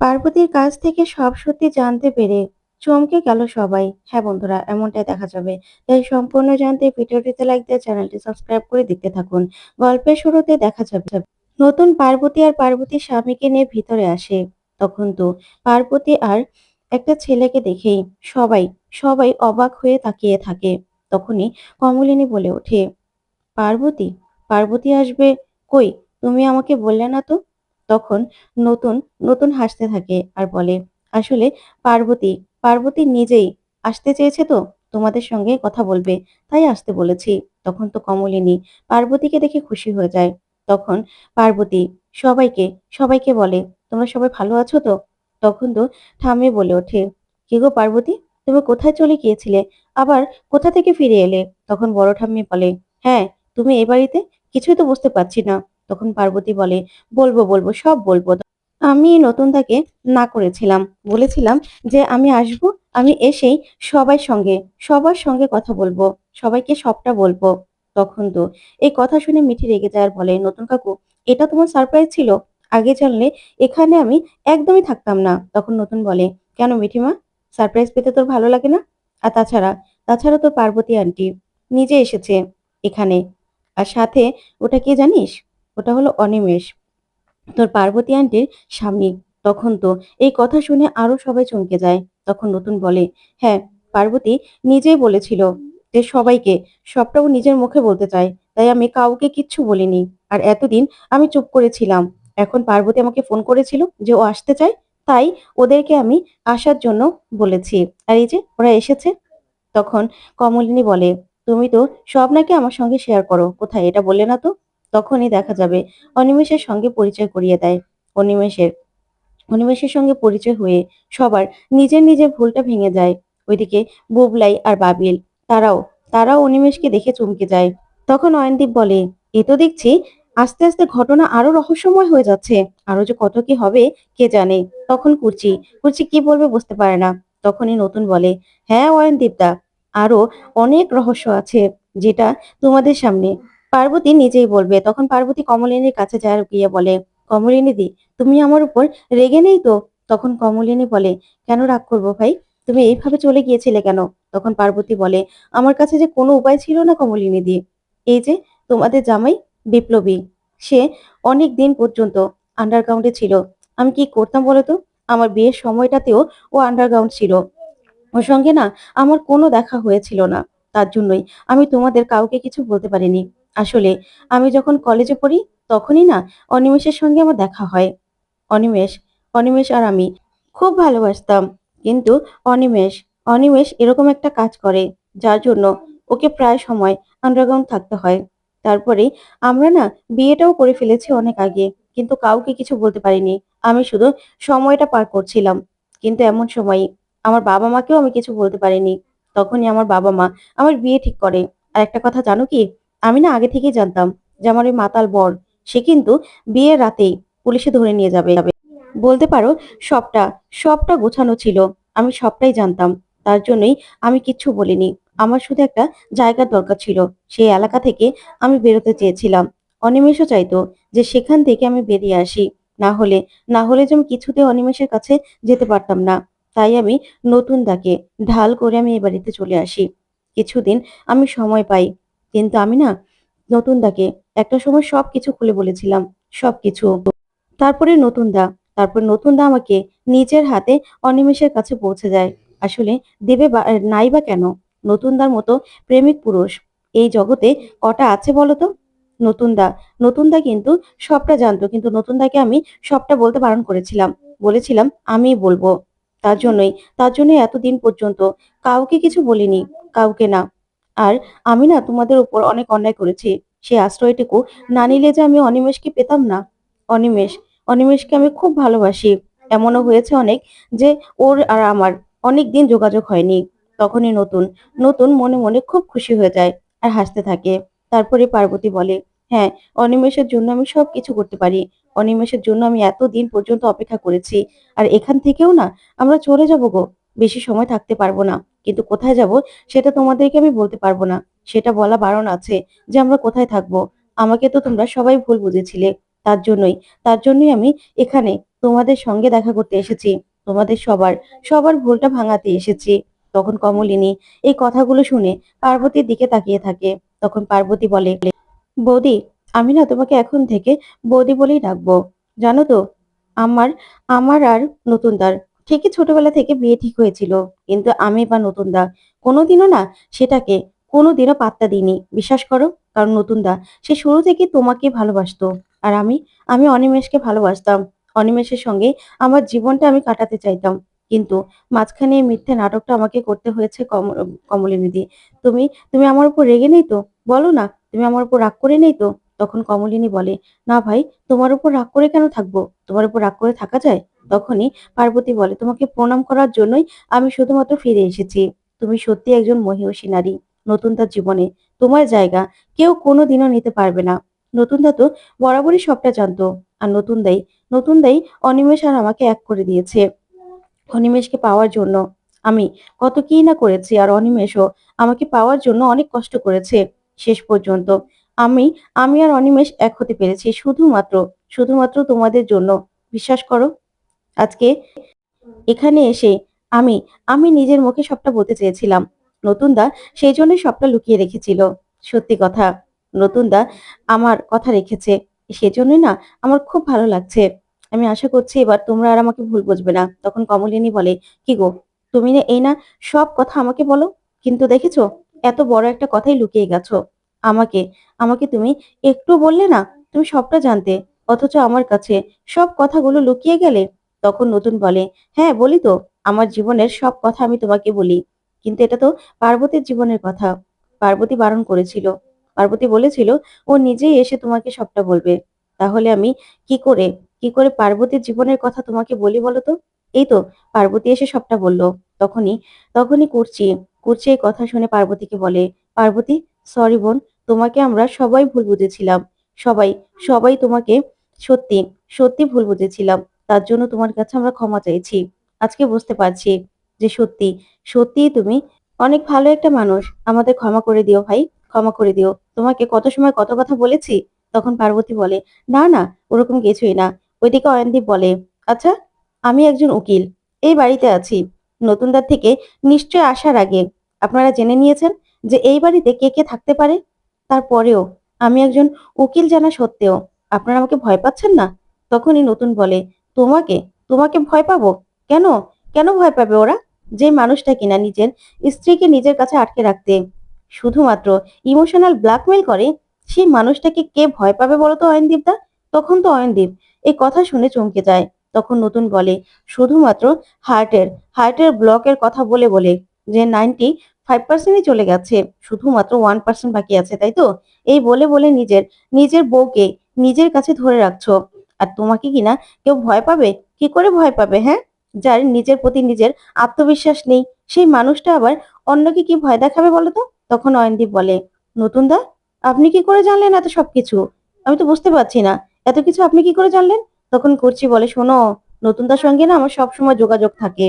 পার্বতীর কাছ থেকে সব সত্যি জানতে পেরে চমকে গেল সবাই। হ্যাঁ বন্ধুরা, এমনটাই দেখা যাবে। তাই সম্পূর্ণ জানতে ভিডিওটিতে লাইক দিয়ে চ্যানেলটি সাবস্ক্রাইব করে দেখতে থাকুন। গল্পের শুরুতে দেখা যাবে নতুন পার্বতী আর পার্বতীর স্বামীকে নিয়ে ভিতরে আসে। তখন তো পার্বতী আর একটা ছেলেকে দেখেই সবাই সবাই অবাক হয়ে তাকিয়ে থাকে। তখনই কমলিনী বলে ওঠে, পার্বতী পার্বতী আসবে কই? তুমি আমাকে বললে না তো? তখন নতুন নতুন হাসতে থাকে আর বলে, আসলে পার্বতী পার্বতী নিজেই আসতে চেয়েছে তো? তোমাদের সঙ্গে কথা বলবে, তাই আসতে বলেছি। তখন তো কমলিনী পার্বতীকে দেখে খুশি হয়ে যায়। তখন পার্বতী সবাইকে সবাইকে বলে, তোমরা সবাই ভালো আছো তো? তখন তো ঠামে বলে ওঠে, কি গো পার্বতী, তুমি কোথায় চলে গিয়েছিলে? আবার কোথা থেকে ফিরে এলে? তখন বড় ঠাম্মি বলে হ্যাঁ তুমি এ বাড়িতে? কিছুই তো বুঝতে পারছি না। তখন পার্বতী বলে, বলব বলব, সব বলব। আমি নতুন তাকে না করেছিলাম। বলেছিলাম যে আমি আসব, আমি এসেই সবার সঙ্গে সবার সঙ্গে কথা বলব, সবাইকে সবটা বলব। তখন তো এই কথা শুনে মিঠি রেগে যায় বলে, নতুন কাকু, এটা তোমার সারপ্রাইজ ছিল? আগে জানলে এখানে আমি একদমই থাকতাম না। তখন নতুন বলে, কেন মিঠিমা? সারপ্রাইজ পেতে তোর ভালো লাগে না? আর তাছাড়া তাছাড়া তোর পার্বতী আন্টি নিজে এসেছে এখানে। আর সাথে ওটা কে জানিস? ওটা হলো অনিমেষ। তোর পার্বতী আন্টির স্বামী। তখন তো এই কথা শুনে আরও সবাই চমকে যায়। তখন নতুন বলে হ্যাঁ পার্বতী নিজেই বলেছিল যে সবাইকে সবটা ও নিজের মুখে বলতে চায়। তাই আমি কাউকে কিচ্ছু বলিনি। আর এতদিন আমি চুপ করেছিলাম। এখন পার্বতী আমাকে ফোন করেছিল যে ও আসতে চায়। তাই ওদেরকে আমি আসার জন্য বলেছি। আর এই যে ওরা এসেছে। তখন কমলিনী বলে, তুমি তো সব নাকি আমার সঙ্গে শেয়ার করো। কোথায়? এটা বললে না তো? তখনই দেখা যাবে। অনিমেষের সঙ্গে পরিচয় করিয়ে দেয়। অনিমেষের অনিমেষের সঙ্গে পরিচয় হয়ে সবার নিজের নিজের ভুলটা ভেঙে যায়। ওইদিকে বুবলাই আর বাবিল, তারাও তারাও অনিমেষকে দেখে চমকে যায়। তখন অয়নদীপ বলে, এ তো দেখছি, আস্তে আস্তে ঘটনা আরও রহস্যময় হয়ে যাচ্ছে। আরও যে কত কি হবে, কে জানে? তখন কুর্চি কুর্চি কি বলবে বুঝতে পারে না। তখনই নতুন বলে হ্যাঁ অয়নদীপ দা আরও অনেক রহস্য আছে যেটা তোমাদের সামনে। পার্বতী নিজেই বলবে। তখন পার্বতী কমলিনীর কাছে যায়, গিয়ে বলে, কমলিনী দি, তুমি আমার উপর রেগে নেই তো? তখন কমলিনী বলে, কেন রাগ করব ভাই? তুমি এইভাবে চলে গিয়েছিলে কেন? তখন পার্বতী বলে, আমার কাছে যে কোনো উপায় ছিল না কমলিনী দি। এই যে তোমাদের জামাই বিপ্লবী, সে অনেক দিন পর্যন্ত আন্ডারগ্রাউন্ডে ছিল। আমি কি করতাম বলো তো আমার বিয়ের সময়টাতেও ও আন্ডারগ্রাউন্ড ছিল। ওর সঙ্গে না আমার কোনো দেখা হয়েছিল না। তার জন্যই আমি তোমাদের কাউকে কিছু বলতে পারিনি। আসলে আমি যখন কলেজে পড়ি, তখনই না অনিমেষের সঙ্গে আমার দেখা হয়। অনিমেষ অনিমেষ আর আমি খুব ভালোবাসতাম। কিন্তু অনিমেষ অনিমেষ এরকম একটা কাজ করে, যার জন্য ওকে প্রায় সময় আন্ডারগ্রাউন্ড থাকতে হয়। তারপরে আমরা না বিয়েটাও করে ফেলেছি অনেক আগে, কিন্তু কাউকে কিছু বলতে পারিনি। আমি শুধু সময়টা পার করছিলাম। কিন্তু এমন সময় আমার বাবা মাকেও আমি কিছু বলতে পারিনি। তখনই আমার বাবা মা আমার বিয়ে ঠিক করে। আর একটা কথা জানো কি? আমি না আগে থেকেই জানতাম যে আমার ওই মাতাল বর, সে কিন্তু বিয়ের রাতেই পুলিশে ধরে নিয়ে যাবে। বলতে পারো, সবটা সবটা গোছানো ছিল। আমি সবটাই জানতাম। তার জন্যই আমি কিচ্ছু বলিনি। আমার শুধু একটা জায়গার দরকার ছিল। সেই এলাকা থেকে আমি বেরোতে চেয়েছিলাম। অনিমেষও চাইতো যে সেখান থেকে আমি বেরিয়ে আসি। না হলে না হলে যে আমি কিছুতে অনিমেষের কাছে যেতে পারতাম না। তাই আমি নতুন দাকে ঢাল করে আমি এ বাড়িতে চলে আসি। কিছুদিন আমি সময় পাই কিন্তু আমি না নতুন দাকে একটা সময় সবকিছু খুলে বলেছিলাম, সবকিছু। তারপরে নতুন দা তারপর নতুন দা আমাকে নিজের হাতে অনিমেষের কাছে পৌঁছে যায়। আসলে দেবে নাই বা কেন? নতুন দার মতো প্রেমিক পুরুষ, এই জগতে কটা আছে বলো তো? নতুন দা নতুন দা কিন্তু সবটা জানতো, কিন্তু নতুন দাকে আমি সবটা বলতে বারণ করেছিলাম। বলেছিলাম, আমি বলব। তার জন্যই, তার জন্য এতদিন পর্যন্ত কাউকে কিছু বলিনি, কাউকে না। আর আমি না তোমাদের উপর অনেক অন্যায় করেছি। সেই আশ্রয়টুকু না নিলে যে আমি অনিমেষকে পেতাম না। অনিমেষ, অনিমেষকে আমি খুব ভালোবাসি। এমনও হয়েছে অনেক যে ওর আর আমার অনেক দিন যোগাযোগ হয়নি। তখনই নতুন নতুন মনে মনে খুব খুশি হয়ে যায় আর হাসতে থাকে। তারপরে পার্বতী বলে হ্যাঁ অনিমেষের জন্য আমি সব কিছু করতে পারি। অনিমেষের জন্য আমি এত দিন পর্যন্ত অপেক্ষা করেছি। আর এখান থেকেও না আমরা চলে যাব গো। বেশি সময় থাকতে পারব না। কিন্তু কোথায় যাব সেটা তোমাদেরকে আমি বলতে পারব না। সেটা বলা বারণ আছে যে আমরা কোথায় থাকব। আমাকে তো তোমরা সবাই ভুল বুঝেছিলে তার জন্যই। তার জন্যই আমি এখানে তোমাদের সঙ্গে দেখা করতে এসেছি। তোমাদের সবার সবার ভুলটা ভাঙাতে এসেছি। তখন কমলিনী এই কথাগুলো শুনে পার্বতীর দিকে তাকিয়ে থাকে। তখন পার্বতী বলে, বৌদি, আমি না তোমাকে এখন থেকে বৌদি বলেই ডাকবো। জানো তো, আমার আমার আর নতুনদার ঠিকই ছোটবেলা থেকে বিয়ে ঠিক হয়েছিল, কিন্তু আমি বা নতুনদা কোনোদিনও না সেটাকে কোনোদিনও পাত্তা দিইনি। বিশ্বাস করো, কারণ নতুনদা সে শুরু থেকে তোমাকে ভালোবাসতো। আর আমি আমি অনিমেষকে ভালোবাসতাম। অনিমেষের সঙ্গে আমার জীবনটা আমি কাটাতে চাইতাম। কিন্তু মাঝখানে মিথ্যে নাটকটা আমাকে করতে হয়েছে কম, কমলিনীদি। তুমি তুমি আমার উপর রেগে নেই তো? বলো না, তুমি আমার উপর রাগ করে নেই তো? তখন কমলিনী বলে, না ভাই, তোমার উপর রাগ করে কেন থাকব? তোমার উপর রাগ করে থাকা যায়? তখনই পার্বতী বলে, তোমাকে প্রণাম করার জন্যই আমি শুধুমাত্র ফিরে এসেছি। তুমি সত্যি একজন মহিষী নারী। নতুন তার জীবনে তোমার জায়গা কেউ কোনো দিনও নিতে পারবে না। নতুন দা তো বরাবরই সবটা জানতো। আর নতুন দাই নতুন দাই অনিমেষ আর আমাকে এক করে দিয়েছে। অনিমেষকে পাওয়ার জন্য আমি কত কি না করেছি, আর অনিমেষও আমাকে পাওয়ার জন্য অনেক কষ্ট করেছে শেষ পর্যন্ত। আমি আমি আর অনিমেষ এক হতে পেরেছি। শুধুমাত্র শুধুমাত্র তোমাদের জন্য। বিশ্বাস করো আজকে এখানে এসে আমি আমি নিজের মুখে সবটা বলতে চেয়েছিলাম। নতুন দা সেই জন্যই সবটা লুকিয়ে রেখেছিল। সত্যি কথা নতুন দা আমার কথা রেখেছে। সেজন্যই না আমার খুব ভালো লাগছে। আমি আশা করছি এবার তোমরা আর আমাকে ভুল বুঝবে না। তখন কমলিনী বলে, কি গো, তুমি না এই না সব কথা আমাকে বলো? কিন্তু দেখেছ, এত বড় একটা কথাই লুকিয়ে গেছো। আমাকে আমাকে তুমি একটু বললে না? তুমি সবটা জানতে। অথচ আমার কাছে সব কথাগুলো লুকিয়ে গেলে তখন নতুন বলে হ্যাঁ বলি তো, আমার জীবনের সব কথা আমি তোমাকে বলি। কিন্তু এটা তো পার্বতীর জীবনের কথা। পার্বতী বারণ করেছিল। পার্বতী বলেছিল, ও নিজেই এসে তোমাকে সবটা বলবে। তাহলে আমি কি করে কি করে পার্বতীর জীবনের কথা তোমাকে বলি বলো তো? এই তো, পার্বতী এসে সবটা বলল। তখনই তখনই কুর্চি কুর্চি এই কথা শুনে পার্বতীকে বলে, পার্বতী সরি বোন, তোমাকে আমরা সবাই ভুল বুঝেছিলাম। সবাই সবাই তোমাকে সত্যি সত্যি ভুল বুঝেছিলাম। তার জন্য তোমার কাছে আমরা ক্ষমা চাইছি। আজকে বুঝতে পারছি যে সত্যি সত্যি তুমি অনেক ভালো একটা মানুষ। আমাদের ক্ষমা করে দিও ভাই, ক্ষমা করে দিও। তোমাকে কত সময় কত কথা বলেছি? তখন পার্বতী বলে, না না, ওরকম কিছুই না। ওইদিকে অয়নদীপ বলে আচ্ছা আমি একজন উকিল, এই বাড়িতে আছি। নতুনদার থেকে নিশ্চয় আসার আগে আপনারা জেনে নিয়েছেন যে এই বাড়িতে কে কে থাকতে পারে? তারপরেও আমি একজন উকিল জানা সত্ত্বেও আপনারা আমাকে ভয় পাচ্ছেন না? তখনই নতুন বলে তোমাকে তোমাকে ভয় পাবো? কেন? কেন ভয় পাবে ওরা? যে মানুষটা কিনা নিজের স্ত্রীকে নিজের কাছে আটকে রাখতে। শুধুমাত্র ইমোশনাল ব্ল্যাকমেল করে? সেই মানুষটাকে কে ভয় পাবে বলো তো অয়নদীপদা তখন তো অয়নদীপ এই কথা শুনে চমকে যায়। তখন নতুন বলে, শুধুমাত্র হার্টের হার্টের ব্লকের কথা বলে বলে, যে নাইনটি ফাইভ পার্সেন্টই চলে গেছে, শুধুমাত্র ওয়ান পার্সেন্ট বাকি আছে, তাই তো? এই বলে বলে নিজের নিজের বউকে নিজের কাছে ধরে রাখছো। আর তোমাকে কিনা কেউ ভয় পাবে? কি করে ভয় পাবে হ্যাঁ? যার নিজের প্রতি নিজের আত্মবিশ্বাস নেই, সেই মানুষটা আবার অন্যকে কি ভয় দেখাবে বলো তো তখন অয়নদীপ বলে, নতুন দা, আপনি কি করে জানলেন এত সবকিছু? আমি তো বুঝতে পারছি না। এত কিছু আপনি কি করে জানলেন? তখন করছি বলে, শোনো নতুনদার সঙ্গে না আমার সব সময় যোগাযোগ থাকে।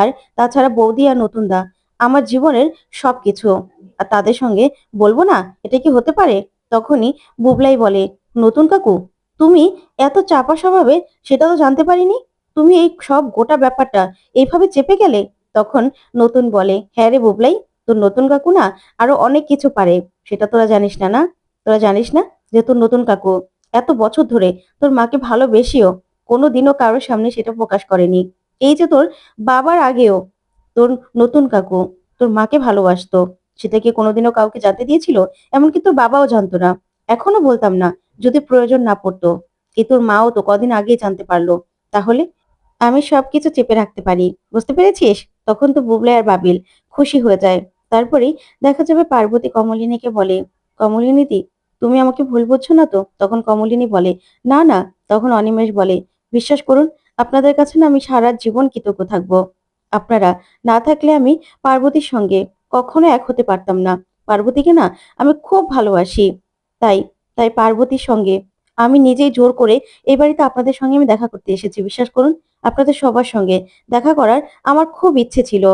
আর তাছাড়া বৌদি আর নতুনদা আমার জীবনের সবকিছু। আর তাদের সঙ্গে বলব না, এটা কি হতে পারে? তখনই বুবলাই বলে, নতুন কাকু তুমি এত চাপা স্বভাবে সেটা তো জানতে পারিনি? তুমি এই সব গোটা ব্যাপারটা এইভাবে চেপে গেলে? তখন নতুন বলে হ্যাঁ রে বুবলাই, তোর নতুন কাকু না আরও অনেক কিছু পারে। সেটা তোরা জানিস না না? তোরা জানিস না যে তোর নতুন কাকু এত বছর ধরে তোর মাকে ভালোবেসেও কোনোদিনও কারোর সামনে সেটা প্রকাশ করেনি। এই যে তোর বাবার আগেও তোর নতুন কাকু তোর মাকে ভালোবাসতো, সেটা কি কোনোদিনও কাউকে জানতে দিয়েছিল? এমনকি তোর বাবাও জানতো না। এখনও বলতাম না যদি প্রয়োজন না পড়তো এই তোর মাও তো কদিন আগেই জানতে পারল, তাহলে আমি সবকিছু চেপে রাখতে পারি, বুঝতে পেরেছিস? তখন তো বুবলাই আর বাবিল খুশি হয়ে যায়। তারপরেই দেখা যাবে পার্বতী কমলিনীকে বলে কমলিনীদি তুমি আমাকে ভুল বুঝছ না তো? তখন কমলিনী বলে, না না। তখন অনিমেষ বলে, বিশ্বাস করুন, আপনাদের কাছে না আমি সারা জীবন কৃতজ্ঞ থাকব। আপনারা না থাকলে আমি পার্বতীর সঙ্গে কখনো এক হতে পারতাম না। পার্বতীকে না আমি খুব ভালোবাসি। তাই তাই পার্বতীর সঙ্গে আমি নিজেই জোর করে এই বাড়িতে আপনাদের সঙ্গে আমি দেখা করতে এসেছি, বিশ্বাস করুন। আপনাদের সবার সঙ্গে দেখা করার আমার খুব ইচ্ছে ছিল।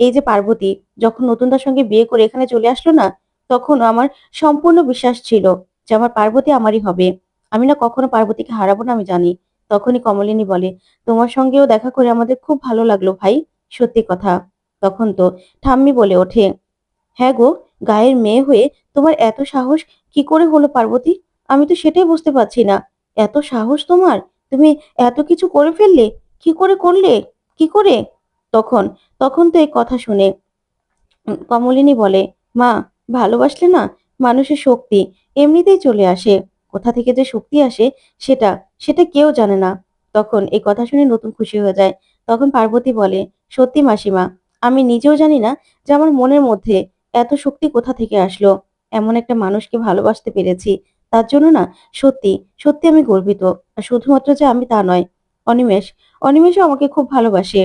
এই যে পার্বতী, যখন নতুনদার সঙ্গে বিয়ে করে এখানে চলে আসলো না তখন আমার সম্পূর্ণ বিশ্বাস ছিল যে আমার পার্বতী আমারই হবে। আমি না কখনো পার্বতীকে হারাবো না, আমি জানি। তখনই কমলিনী বলে, তোমার সঙ্গেও দেখা করে আমাদের খুব ভালো লাগল ভাই, সত্যি কথা। তখন তো ঠাম্মি বলে ওঠে হ্যাঁ গো, গায়ের মেয়ে হয়ে তোমার এত সাহস কি করে হলো পার্বতী? আমি তো সেটাই বুঝতে পারছি না। এত সাহস তোমার? তুমি এত কিছু করে ফেললে? কি করে করলে? কি করে? তখন তখন তো এই কথা শুনে কমলিনী বলে, মা, ভালোবাসলে না মানুষের শক্তি এমনিতেই চলে আসে। কোথা থেকে যে শক্তি আসে সেটা সেটা কেউ জানে না। তখন এই কথা শুনে নতুন খুশি হয়ে যায়। তখন পার্বতী বলে, সত্যি মাসিমা, আমি নিজেও জানি না যে আমার মনের মধ্যে এত শক্তি কোথা থেকে আসলো। এমন একটা মানুষকে ভালোবাসতে পেরেছি। তার জন্য না, সত্যি সত্যি আমি গর্বিত। শুধুমাত্র যে আমি তা নয়, অনিমেষ, অনিমেষও আমাকে খুব ভালোবাসে।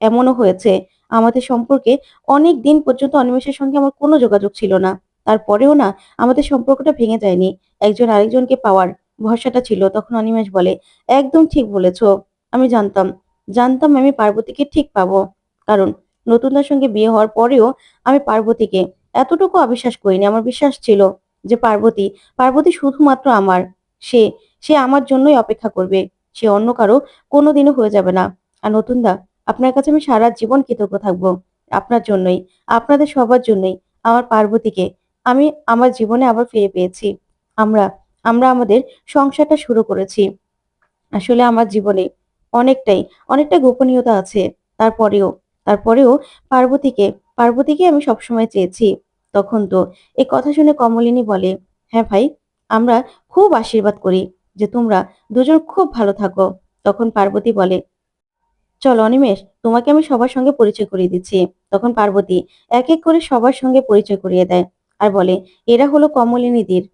এমনও হয়েছে, আমাদের সম্পর্কে অনেক দিন পর্যন্ত অনিমেষের সঙ্গে আমার কোনো যোগাযোগ ছিল না। তারপরেও না, আমাদের সম্পর্কটা ভেঙে যায়নি। একজন আরেকজনকে পাওয়ার ভরসাটা ছিল, তখন অনিমেষ বলে, একদম ঠিক বলেছ, আমি জানতাম জানতাম আমি পার্বতীকে ঠিক পাবো। কারণ নতুনদার সঙ্গে বিয়ে হওয়ার পরেও আমি পার্বতীকে এতটুকু অবিশ্বাস করিনি। আমার বিশ্বাস ছিল যে পার্বতী পার্বতী শুধুমাত্র আমার, সে সে আমার জন্যই অপেক্ষা করবে। সে অন্য কারও কোনোদিনও হয়ে যাবে না। আর নতুনদা আপনার কাছে আমি সারা জীবন কৃতজ্ঞ থাকব। আপনার জন্যই, আপনাদের সবার জন্যই, আমার পার্বতীকে আমি আমার জীবনে আবার ফিরে পেয়েছি। আমরা আমরা আমাদের সংসারটা শুরু করেছি। আসলে আমার জীবনে অনেকটাই, অনেকটা গোপনীয়তা আছে। তারপরেও তারপরেও পার্বতীকে পার্বতীকে আমি সবসময় চেয়েছি। তখন তো এই কথা শুনে কমলিনী বলে হ্যাঁ ভাই, আমরা খুব আশীর্বাদ করি যে তোমরা দুজন খুব ভালো থাকো। তখন পার্বতী বলে, চল অনিমেষ, তোমাকে আমি সবার সঙ্গে পরিচয় করিয়ে দিচ্ছি। তখন পার্বতী এক এক করে সবার সঙ্গে পরিচয় করিয়ে দেয় আর বলে, এরা হলো কমলিনীদির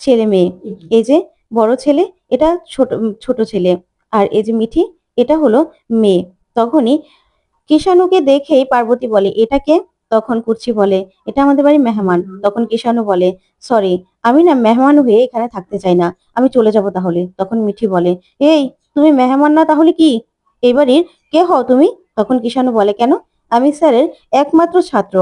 ছেলে মেয়ে। এই যে বড় ছেলে, এটা ছোট ছোট ছেলে। আর এই যে মিঠি, এটা হলো মেয়ে। তখনই কিষাণুকে দেখেই পার্বতী বলে এটাকে তখন কুর্চি বলে, এটা আমাদের বাড়ির মেহমান। তখন কিষাণু বলে, সরি, আমি না মেহমান হয়ে এখানে থাকতে চাই না, আমি চলে যাব তাহলে। তখন মিঠি বলে, এই, তুমি মেহমান না তাহলে কি? এই কে হও তুমি? তখন কিষাণু বলে, কেন? আমি স্যারের একমাত্র ছাত্র,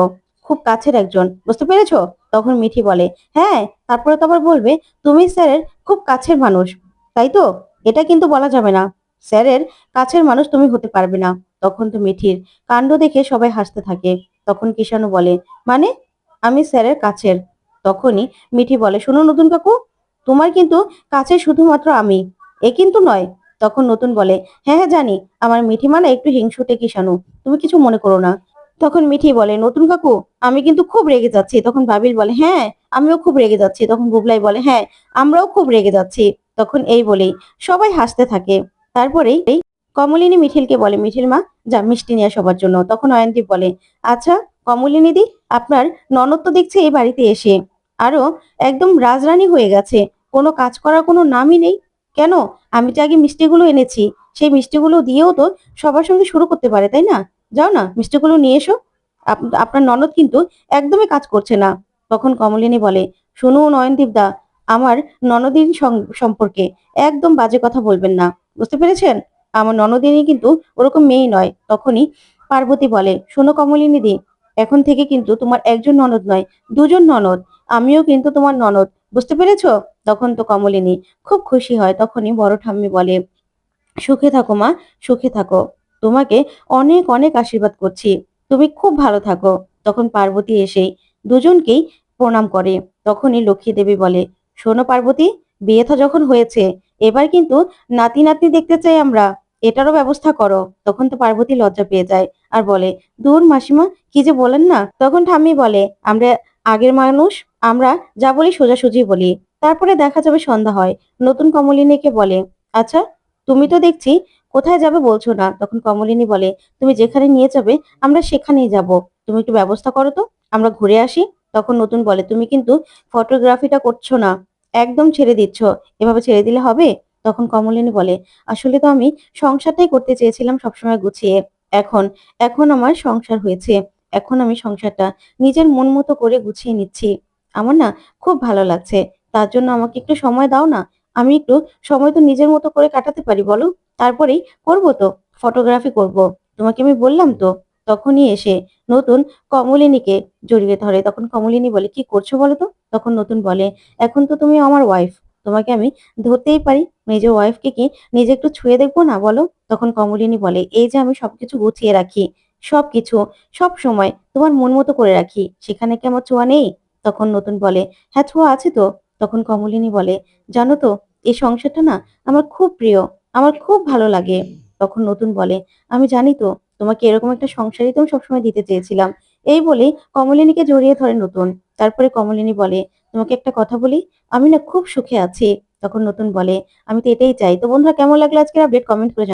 খুব কাছের একজন, বুঝতে পেরেছ? তখন মিঠি বলে হ্যাঁ তারপরে তো আবার বলবে, তুমি স্যারের খুব কাছের মানুষ, তাই তো? এটা কিন্তু বলা যাবে না। স্যারের কাছের মানুষ তুমি হতে পারবে না। তখন তো মিঠির কাণ্ড দেখে সবাই হাসতে থাকে। তখন কিষাণু বলে মানে? আমি স্যারের কাছের। তখনই মিঠি বলে, শোনো নতুন কাকু, তোমার কিন্তু কাছে শুধুমাত্র আমি, এ কিন্তু নয়। তখন নতুন বলে হ্যাঁ হ্যাঁ জানি, আমার মিঠি মানে একটু হিংসুটে কিষাণু, তুমি কিছু মনে করো না। তখন মিঠি বলে, নতুন কাকু, আমি কিন্তু খুব রেগে যাচ্ছি। তখন বাবিল বলে হ্যাঁ আমিও খুব রেগে যাচ্ছি। তখন বুবলাই বলে হ্যাঁ আমরাও খুব রেগে যাচ্ছি। তখন এই বলেই সবাই হাসতে থাকে। তারপরেই কমলিনী মিঠিলকে বলে, মিঠিল মা, যা মিষ্টি নিয়ে সবার জন্য। তখন অয়ন্তী বলে আচ্ছা কমলিনী দি, আপনার ননদ তো দেখছে এই বাড়িতে এসে। আরও একদম রাজরানী হয়ে গেছে। কোনো কাজ করার কোনো নামই নেই। কেন? আমি তো আগে মিষ্টিগুলো এনেছি। সেই মিষ্টিগুলো দিয়েও তো সবার সঙ্গে শুরু করতে পারে, তাই না? যাও না, মিষ্টিগুলো নিয়ে এসো। আপ- আপনার ননদ কিন্তু একদমই কাজ করছে না। তখন কমলিনী বলে, শুনুন নয়নদীপ দা, আমার ননদিন সম্পর্কে একদম বাজে কথা বলবেন না। বুঝতে পেরেছেন? আমার ননদিনী কিন্তু ওরকম মেয়ে নয়, তখনই পার্বতী বলে, শোনো কমলিনী দি এখন থেকে কিন্তু তোমার একজন ননদ নয়, দুজন ননদ, আমিও কিন্তু তোমার ননদ, বুঝতে পেরেছ? তখন তো কমলিনী খুব খুশি হয়, তখনই বড় ঠাম্মি বলে, সুখে থাকো মা, সুখে থাকো, তোমাকে অনেক অনেক আশীর্বাদ করছি, তুমি খুব ভালো থাকো। তখন পার্বতী এসেই দুজনকেই প্রণাম করে, তখনই লক্ষ্মী দেবী বলে, শোনো পার্বতী বিয়েথা যখন হয়েছে এবার কিন্তু নাতি নাতনি দেখতে চাই আমরা। এটারও ব্যবস্থা করো। তখন তো পার্বতী লজ্জা পেয়ে যায় আর বলে, দূর মাসিমা, কি যে বলেন না? তখন ঠাম্মি বলে, আমরা আগের মানুষ, আমরা যা বলি সোজাসুজি বলি। তারপরে দেখা যাবে সন্ধ্যা হয়। নতুন কমলিনীকে বলে আচ্ছা তুমি তো দেখছি কোথায় যাবে বলছো না? তখন কমলিনী বলে, তুমি যেখানে নিয়ে যাবে, আমরা সেখানেই যাব। তুমি একটু ব্যবস্থা করো তো, আমরা ঘুরে আসি। তখন নতুন বলে, তুমি কিন্তু ফটোগ্রাফিটা করছ না। একদম ছেড়ে দিচ্ছ। এভাবে ছেড়ে দিলে হবে? তখন কমলিনী বলে, আসলে তো আমি সংসারটাই করতে চেয়েছিলাম সবসময় গুছিয়ে। এখন এখন আমার সংসার হয়েছে। এখন আমি সংসারটা নিজের মন মতো করে গুছিয়ে নিচ্ছি। আমার না খুব ভালো লাগছে। তার জন্য আমাকে একটু সময় দাও না। আমি একটু সময় তো নিজের মতো করে কাটাতে পারি, বলো? তারপরেই করব তো। ফটোগ্রাফি করব। তোমাকে আমি বললাম তো। তখনই এসে নতুন কমলিনীকে জড়িয়ে ধরে। তখন কমলিনী বলে, কি করছ বলো তো? তখন নতুন বলে, এখন তো তুমি আমার ওয়াইফ তোমাকে আমি ধরতেই পারি। নিজের ওয়াইফকে কি নিজে একটু ছুঁয়ে দেখব না বলো? তখন কমলিনী বলে, এই যে আমি সবকিছু গুছিয়ে রাখি, সবকিছু সব সময় তোমার মন মতো করে রাখি, সেখানে কি আমার ছোঁয়া নেই? তখন নতুন বলে হ্যাঁ ছোঁয়া আছে তো। তখন কমলিনী বলে, জানো তো, এই সংসারটা না আমার খুব প্রিয়, আমার খুব ভালো লাগে। তখন নতুন বলে, আমি জানি তো তোমাকে এরকম একটা সংসারই তো সবসময় দিতে চেয়েছিলাম। এই বলে কমলিনীকে জড়িয়ে ধরে নতুন। তারপরে কমলিনী বলে, তোমাকে একটা কথা বলি? আমি না খুব সুখে আছি। তখন নতুন বলে, আমি তো এটাই চাই। তো বন্ধুরা, কেমন লাগল আজকের আপডেট কমেন্ট করে।